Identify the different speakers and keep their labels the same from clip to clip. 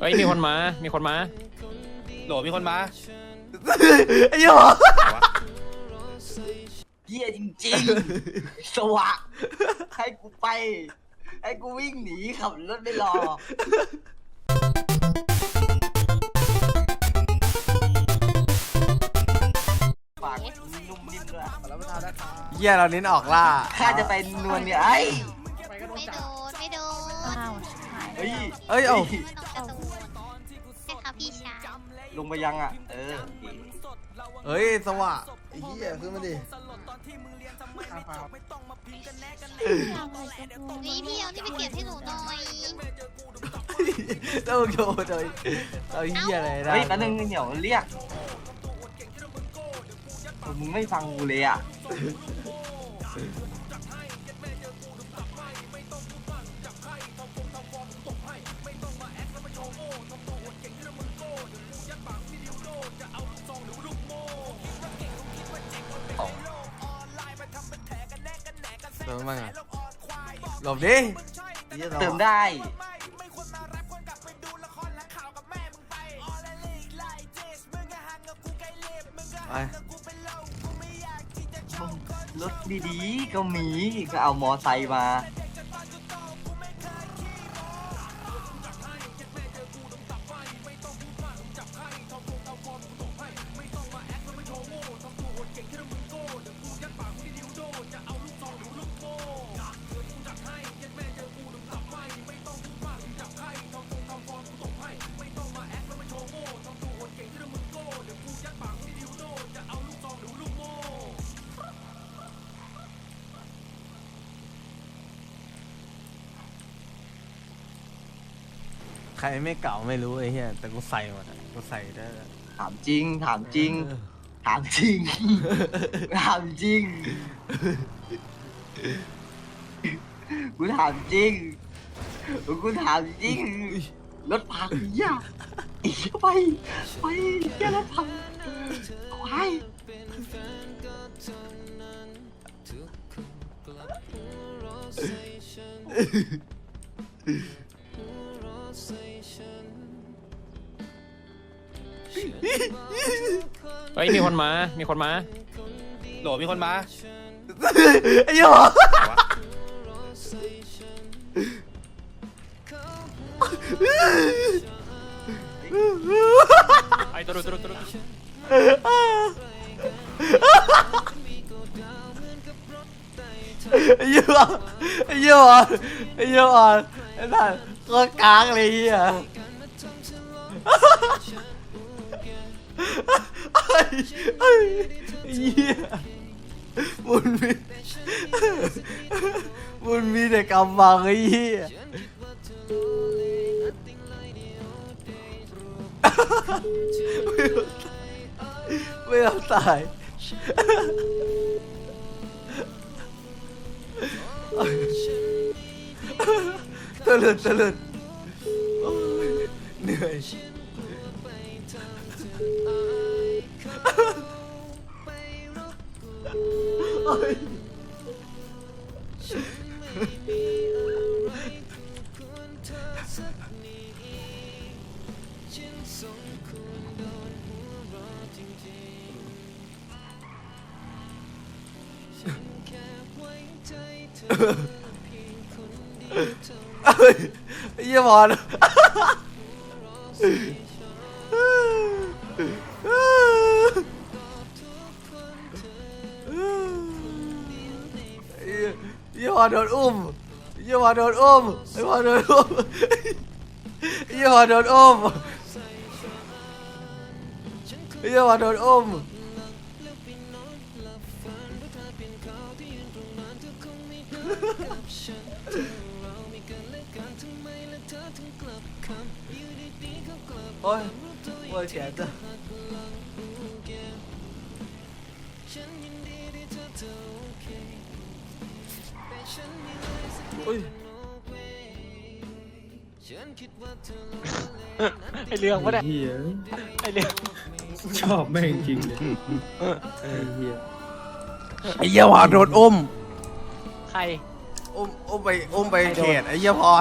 Speaker 1: เฮ้ยมีคนมา มีคนมา
Speaker 2: โหลมีคนมา
Speaker 3: ไอ้เหี้ยหรอ
Speaker 4: เฮียจริงๆ สวะ ให้กูไป ให้กูวิ่งหนีขับรถไม่รอปากนุ่มนิ่มด้วย
Speaker 3: เหี้ยเราเน้นออกล่า
Speaker 4: ข้าจะไปนวลเนี่ยไอ้ เฮ้ย
Speaker 3: เอ้ยเอ้า
Speaker 5: น้องการ์ตูนใช่ค่ะพี่ชาย
Speaker 4: ลงไปยังอะ เออ
Speaker 3: เฮ้ยสวะไอ้เหี้ยขึ้นมาดิ
Speaker 5: นี่พี่เอานี่ไปเก็บให้หนูหน่อย
Speaker 3: ต้องโชว์เลยเอาเหี้ยอะไรได้
Speaker 4: เฮ้ยแป๊บนึงเดี๋ยวเรียกมึงไม่ฟังกูเลยอะ
Speaker 3: มมั่งอะหลบดิหี้ยสวะ
Speaker 4: เติมได้
Speaker 3: ไป
Speaker 4: รถดีๆก็มีก็เอามอไซค์มา
Speaker 3: ใครไม่เก่าไม่รู้ไอ้เหี้ยแต่กูใส่หมดอะกูใส่ได้
Speaker 4: ถามจริง ถามจริงถามจริง ถามจริง กูถามจริง กูถามจริง รถพังเนี่ยอีกไปไปเหี้ยรถพังควาย
Speaker 1: เฮ้ยมีคนมา มีคนมา
Speaker 2: โหลมีคนมา
Speaker 3: ไอ้เหี้ยหรอ
Speaker 1: ไอ้ตัวดูตัวดูตัวดู
Speaker 3: ไอ้เหี้ยหรอไอ้เหี้ยหรอไอ้เหี้ยหรอไอ้สัสก็กลางเลยไอ้เหี้ย ไอ้เหี้ยมันมีมันมีแต่กำบังไอ้เหี้ยไม่เอาตายตะลึดตะลึดเหนื่อย โอ้ยเอ้ยไอ้เยี่ยบอล เยี่ยบอโดนอุ้มยี่ยบอโดนอุ้มไอ้บอลโดนอุ้มยี่ยบอโดนอุ้มยี่ยบอโดนอุ้มโอ้ยโอ้ยเสียจ้ะ อุ้ย
Speaker 1: ไอเรื่องปะเนี่ย
Speaker 6: เฮีย
Speaker 1: ไอเรื่อง
Speaker 6: ชอบแม่งจริงเลยไอ้เฮีย
Speaker 3: ไอ้เหี้ยพอโดนอุ้ม
Speaker 1: ใคร
Speaker 3: อุ้มอุ้มไปอุ้มไปเขตไอ้เหี้ยพอ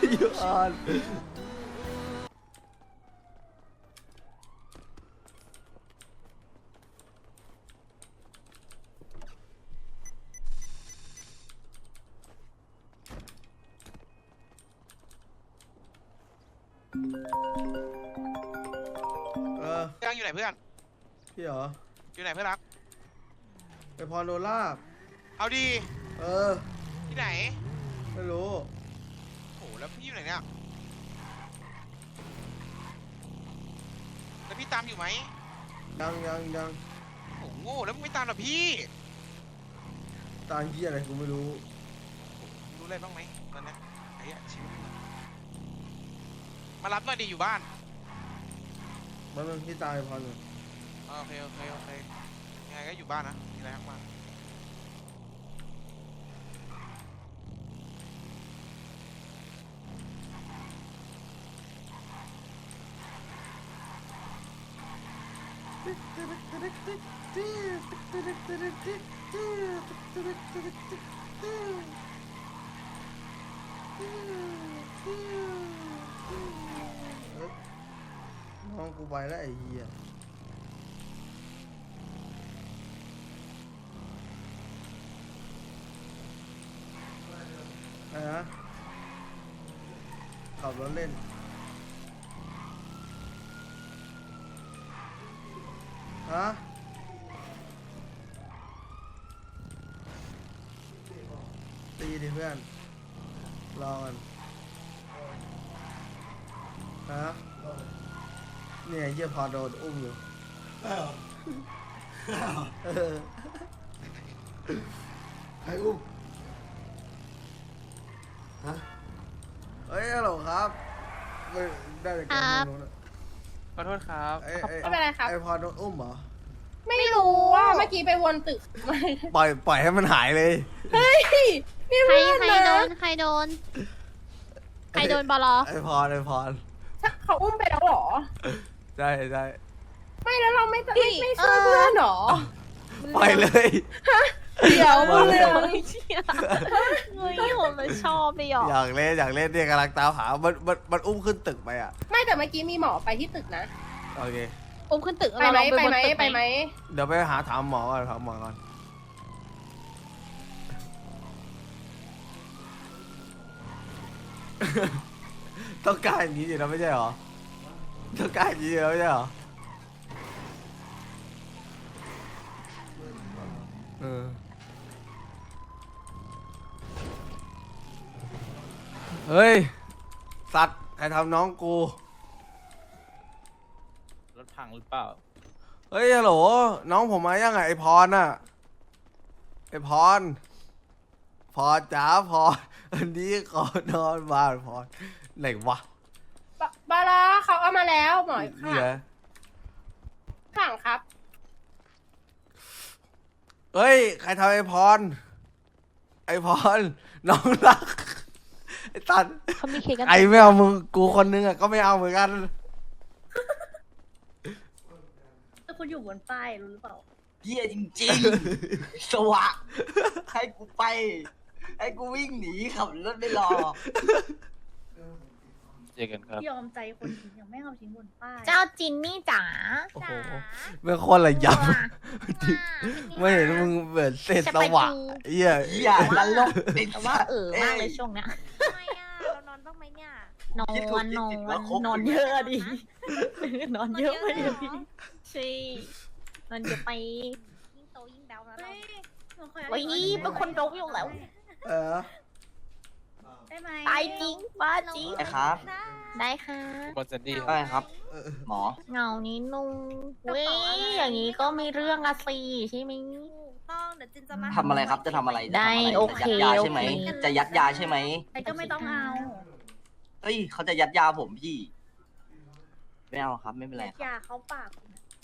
Speaker 3: พี่พร เออ
Speaker 7: ยังอยู่ไหนเพื่อน
Speaker 3: พี่เหรอ
Speaker 7: อยู่ไหนเพื่อนรัก
Speaker 3: ไปพรโดนลาบ
Speaker 7: เอาดี
Speaker 3: เออ
Speaker 7: ที่ไหน
Speaker 3: ไม่รู้
Speaker 7: โอ้โหแล้วพี่อยู่ไหนเนี่ย แล้วพี่ตามอยู่ไหม
Speaker 3: ยังยังยัง
Speaker 7: โอ้โหโง่แล้วมึงไม่ตามเหรอพี่
Speaker 3: ตามที่อะไรกูไม่รู้
Speaker 7: รู้อะไรบ้างไหมตอนเนี้ยไอ้เหี้ยชีวิตมารับหน่อยดิอยู่บ้าน
Speaker 3: มันมันพี่ตายพรอยู่
Speaker 7: อ๋อโอเคโอเคโอเคยังไงก็อยู่บ้านนะมีอะไรทักมา
Speaker 3: น้องกูไปแล้วไอ้เหี้ยอะไรนะขับรถเล่นฮะตีดิเพื่อน รอกันฮะ เนี่ยเยี่ยพอโดนอุ้มอยู่เออใครอุ้มฮะเฮ้ยฮัลโหลครับไม่ได้แต่แกงโน้นอะ
Speaker 1: ขอโทษครับ
Speaker 3: ไอ้ไอ้
Speaker 8: ไม่เป็นไรครับ
Speaker 3: ไอ้พอโดนอุ้มเหรอ
Speaker 8: ไม่รู้ว่าเมื่อกี้ไปวนตึกมา
Speaker 3: ปล่อยปล่อยให้มันหายเลย
Speaker 8: เฮ้ยนี่
Speaker 5: ใคร
Speaker 8: เพื่อน
Speaker 5: ใครโด
Speaker 8: นะ
Speaker 5: นใครโดน ใครโดนบอลอ
Speaker 3: ไอ้พรไอ้พร
Speaker 8: เขาอุ้มไปแล้วเหรอ
Speaker 3: ใช่ใช่
Speaker 8: ไม่แล้วเราไม่ไม่ไม่ช่วยเพื่อนเหรอ
Speaker 3: ปล่อยเลย
Speaker 8: เดี๋ยว
Speaker 3: มา
Speaker 8: เรื่อง
Speaker 5: เฮ้ยผมเลยชอบเลยอะ
Speaker 3: อยากเล่นอยากเล่นเนี่ยกำลังตามหา มันมันมันอุ้มขึ้นตึกไปอะ
Speaker 8: ไม่แต่เมื่อกี้มีหมอไปที่ตึกนะ
Speaker 3: โอเค
Speaker 5: อุ้มขึ้นตึก
Speaker 8: ไปไหม
Speaker 5: เราลอง
Speaker 8: ไป
Speaker 5: บน
Speaker 8: ไหม
Speaker 5: ตึก
Speaker 8: ไปไหม
Speaker 3: เดี๋ยวไปหาถามหมอก่อนถามหมอก่อนต้องการอย่างนี้อยู่แล้วไม่ใช่เหรอ ต้องการอย่างนี้อยู่แล้วไม่ใช่เหรอเออเฮ้ย สัตว์ใครทำน้องกู
Speaker 1: รถพังหรือเปล่า
Speaker 3: เฮ้ยฮัลโหลน้องผมมายังไงไอพรน่ะไอพร พรจ๋าพรอันนี้ขอนอนบ้านพรไหนวะ
Speaker 8: บาบาราเขาเอามา แล้วหมอ
Speaker 3: นี่
Speaker 8: ค่ะ
Speaker 3: เหรอ
Speaker 8: ข้างครับ
Speaker 3: เฮ้ย ใครทำไอพร ไอพร น้องรัก ไอตัน
Speaker 5: เขามีเค้กกัน
Speaker 3: ไอไม่เอามึงกูคนนึงอะก็ไม่เอาเหมือนกัน
Speaker 9: คุณอยู่บนป้ายรู้หรือเปล่า
Speaker 4: เหี้ยจริงๆ สวะให้กูไป ให้กูวิ่งหนีขับรถไม่รอ
Speaker 1: เจอกันครับ
Speaker 9: ยอมใจคนทิ้งยังไม่เอาทิ้งบนป้าย
Speaker 5: เจ้าจินนี่จ๋า
Speaker 3: โอ้โหไม่โคนละยำไม่เห็นมึงเหมือนเศษสวะเหี้ย
Speaker 4: เหี้ยนรกติด
Speaker 5: แต่ว่าเออมากเลยช่วงเนี้ย
Speaker 9: ทำไมอะเรานอนบ้างไหมเนี่ย
Speaker 5: นอนนอนนอนเยอะดินอนเยอะไปเลยพี่ใช่นอนเยอะไป
Speaker 9: ยิ่งโตยิ่งเดานะเรา
Speaker 5: เฮ้ยเป็นคนโดกอยู่แล้ว
Speaker 3: เออ
Speaker 9: ได้ไหม
Speaker 5: ตายจริงบ้าจริง
Speaker 4: ไอ้ครับ
Speaker 5: ได้ค่ะ
Speaker 1: บนเซนดี้
Speaker 4: ได้ครับ หมอ
Speaker 5: เหงานิดนึงเว้ยอย่างนี้ก็มีเรื่องอะสิใช่ไหม
Speaker 9: ถูกต้องเดี๋ยวจินจะมา
Speaker 4: ทำอะไรครับจะทำอะไรจะ
Speaker 5: ได้
Speaker 4: ทำะร
Speaker 5: โอเค
Speaker 4: จะยัดยาใช่ไหม
Speaker 5: โอเค
Speaker 4: จะยัดยาใช่ไหม
Speaker 9: ใครก็ไม่ต้องเอา
Speaker 4: เอ้ยเขาจะยัดยาผมพี่ไม่เอาครับ ไม่เป็นไรครับ
Speaker 9: อย่าเขาปาก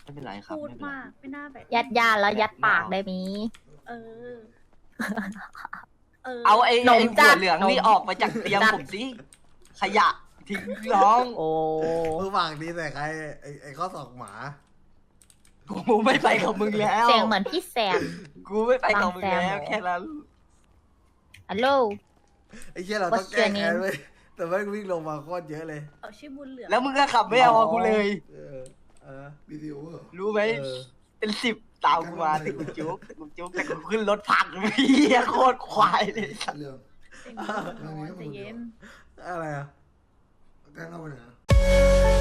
Speaker 4: ไม่เป็นไรครับ
Speaker 9: พูด
Speaker 4: ไม่เป็นไร
Speaker 9: มากไม่น่าแบบ
Speaker 5: ยัดยาแล้วยัดปากได้มี
Speaker 9: เออ เออ
Speaker 4: เอาไอ้
Speaker 5: นม
Speaker 4: ไอ้
Speaker 5: จั
Speaker 4: หั
Speaker 5: ด
Speaker 4: วเหลืองนี่
Speaker 5: นม
Speaker 4: ออกไปจากเตียง
Speaker 5: จัด
Speaker 4: ผมสิ ขยะทิ้งน้อง
Speaker 5: โอ้
Speaker 3: มือฝากดีแต่ใครไอไอข้อศอกหมา
Speaker 4: กูไม่ไปกับมึงแล้ว
Speaker 5: เสียงเหมือนพี่แซม
Speaker 4: กูไม่ไปกับมึง
Speaker 5: บางแซม
Speaker 4: แล้วแค่นั้น
Speaker 5: ฮัลโหล
Speaker 3: ไอ้เชี่ยเราต้องแก้
Speaker 5: What's your
Speaker 3: แค้น
Speaker 5: name?
Speaker 3: เว้ยแต่แม่งวิ่งลงมาโคตรเยอะเลย
Speaker 9: เอาชื่อบุญเหลือง
Speaker 4: แล้วมึงก็ขับไม่เอากูเลย
Speaker 3: เออเออ
Speaker 10: วิดีโอเหรอ
Speaker 4: รู้ไหม
Speaker 3: เออ
Speaker 4: เป็นสิบตามกูมาแต่กูจุกแต่กูจุกแต่กูขึ้นรถพังเฮียโคตรควายเลย
Speaker 10: เรื่อง
Speaker 9: เป็นบุญน้อยใจเย็น
Speaker 3: อะไรอะ
Speaker 10: แกงเอาไปไหนอะ